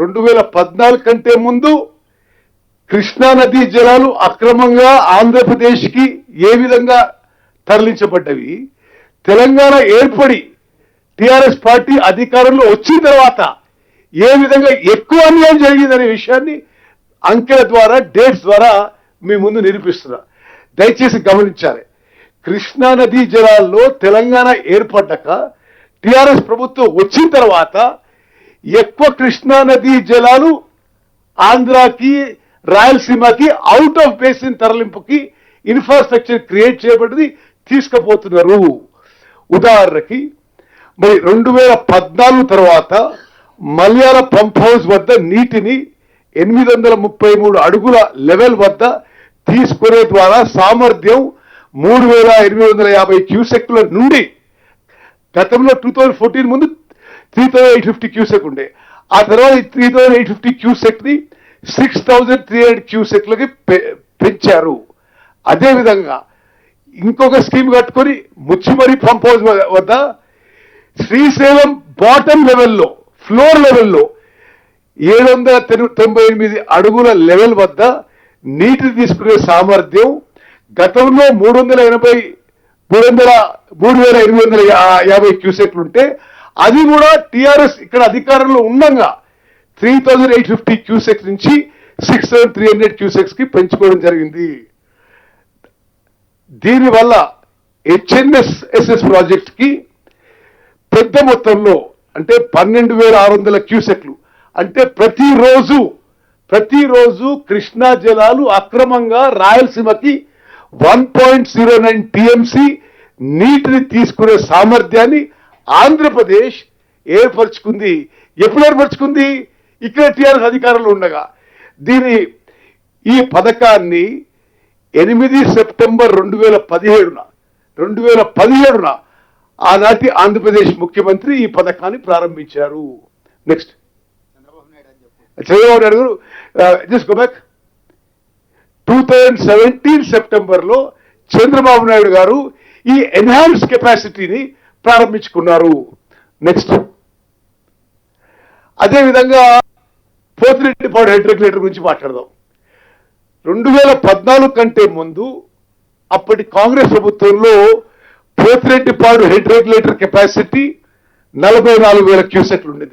రెండు వేల పద్నాలుగు కంటే ముందు కృష్ణా నదీ జలాలు అక్రమంగా ఆంధ్రప్రదేశ్కి ఏ విధంగా తరలించబడ్డవి? తెలంగాణ ఏర్పడి టిఆర్ఎస్ పార్టీ అధికారంలో వచ్చిన తర్వాత ఏ విధంగా ఎక్కువ అన్యాయం జరిగిందనే విషయాన్ని అంకెల ద్వారా డేట్స్ ద్వారా మీ ముందు నిరూపిస్తున్నా. దయచేసి గమనించాలి. కృష్ణా నదీ జలాల్లో తెలంగాణ ఏర్పడ్డాక టిఆర్ఎస్ ప్రభుత్వం వచ్చిన తర్వాత ఎక్కువ కృష్ణా నదీ జలాలు ఆంధ్రాకి రాయలసీమకి అవుట్ ఆఫ్ బేసిన్ తరలింపుకి ఇన్ఫ్రాస్ట్రక్చర్ క్రియేట్ చేయబడింది తీసుకుపోతున్నారు. ఉదాహరణకి మరి రెండు వేల పద్నాలుగు తర్వాత మలయాళ పంప్ హౌస్ వద్ద నీటిని ఎనిమిది వందల ముప్పై మూడు అడుగుల లెవెల్ వద్ద తీసుకునే ద్వారా సామర్థ్యం మూడు వేల ఎనిమిది వందల యాభై క్యూసెక్ల నుండి గతంలో టూ థౌజండ్ ఫోర్టీన్ ముందు three thousand eight fifty cusec ఉండే. ఆ తర్వాత త్రీ థౌజండ్ ఎయిట్ ఫిఫ్టీ క్యూసెక్ని సిక్స్ థౌజండ్ త్రీ హండ్రెడ్ క్యూసెక్లకి పె- పెంచారు. అదేవిధంగా ఇంకొక స్కీమ్ కట్టుకొని ముచ్చిమరి పంప్ హౌస్ వద్ద శ్రీశైలం బాటమ్ లెవెల్లో ఫ్లోర్ లెవెల్లో ఏడు వందల తొంభై ఎనిమిది అడుగుల లెవెల్ వద్ద నీటిని తీసుకునే సామర్థ్యం గతంలో మూడు వందల ఎనభై మూడు వందల మూడు వేల ఎనిమిది వందల యాభై క్యూసెక్లు ఉంటే అది కూడా టీఆర్ఎస్ ఇక్కడ అధికారంలో ఉండగా three thousand eight fifty cusecs నుంచి సిక్స్ థౌసండ్ త్రీ హండ్రెడ్ క్యూసెక్స్కి పెంచుకోవడం జరిగింది. దీనివల్ల హెచ్ఎన్ఎస్ఎస్ఎస్ ప్రాజెక్ట్కి పెద్ద మొత్తంలో అంటే పన్నెండు వేల ఆరు వందల క్యూసెక్లు. అంటే ప్రతిరోజు ప్రతిరోజు కృష్ణా జలాలు అక్రమంగా రాయలసీమకి one point zero nine TMC నీటిని తీసుకునే సామర్థ్యాన్ని ఆంధ్రప్రదేశ్ ఏర్పరచుకుంది ఎప్పుడు ఏర్పరచుకుంది? ఇక్కడ టీఆర్ఎస్ అధికారంలో ఉండగా. దీని ఈ పథకాన్ని ఎనిమిది సెప్టెంబర్ రెండు వేల పదిహేడున రెండు వేల పదిహేడున ఆనాటి ఆంధ్రప్రదేశ్ ముఖ్యమంత్రి ఈ పథకాన్ని ప్రారంభించారు. Next Chandrababu Naidu garu just go back two thousand seventeen సెప్టెంబర్లో చంద్రబాబు నాయుడు గారు ఈ ఎన్హాన్స్ కెపాసిటీని ప్రారంభించుకున్నారు. నెక్స్ట్ అదేవిధంగా పోతిరెడ్డిపాడు హెడ్ రెగ్యులేటర్ గురించి మాట్లాడదాం. రెండు వేల పద్నాలుగు కంటే ముందు అప్పటి కాంగ్రెస్ ప్రభుత్వంలో పోతిరెడ్డిపాడు హెడ్ రెగ్యులేటర్ కెపాసిటీ నలభై నాలుగు వేల క్యూసెట్లు ఉండేది.